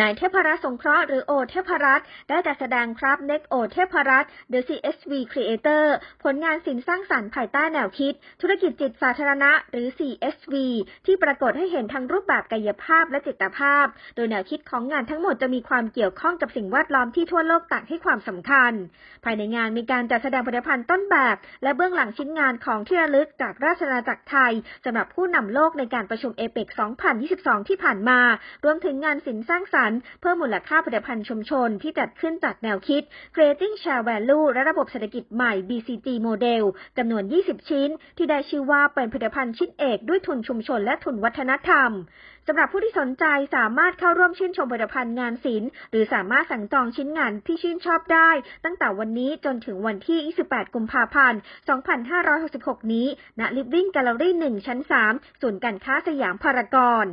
นายเทพรัตน์สงเคราะห์หรือโอเทพรัตน์ได้จัดแสดงครับ Next โอเทพรัตน์ The CSV Creator ผลงานศิลป์สร้างสรรค์ภายใต้แนวคิด ธุรกิจจิตสาธารณะหรือ CSV ที่ปรากฏให้เห็นทั้งรูปแบบกายภาพและจิตภาพ โดยแนวคิดของงานทั้งหมดจะมีความเกี่ยวข้องกับสิ่งแวดล้อมที่ทั่วโลกต่างให้ความสำคัญ ภายในงานมีการจัดแสดงผลิตภัณฑ์ต้นแบบ และเบื้องหลังชิ้นงานของที่ระลึกจากราชอาณาจักรไทยสำหรับผู้นำโลกในการประชุมเอเปก2022 ที่ผ่านมา รวมถึงงานศิลป์สร้างสรรค์เพิ่มมูลค่าผลิตภัณฑ์ชุมชนที่จัดขึ้นจากแนวคิด Creating Share Value และระบบเศรษฐกิจใหม่ BCG Model จำนวน 20 ชิ้น ที่ได้ชื่อว่าเป็นผลิตภัณฑ์ชิ้นเอกด้วยทุนชุมชนและทุนวัฒนธรรมสำหรับผู้ที่สนใจสามารถเข้าร่วมชื่นชมผลิตภัณฑ์งานศิลป์หรือสามารถสั่งจองชิ้นงานที่ชื่นชอบได้ ตั้งแต่วันนี้จนถึงวันที่ 28 กุมภาพันธ์ 2566 นี้ณ Living Gallery 1 ชั้น 3 ศูนย์การค้าสยามพารากอน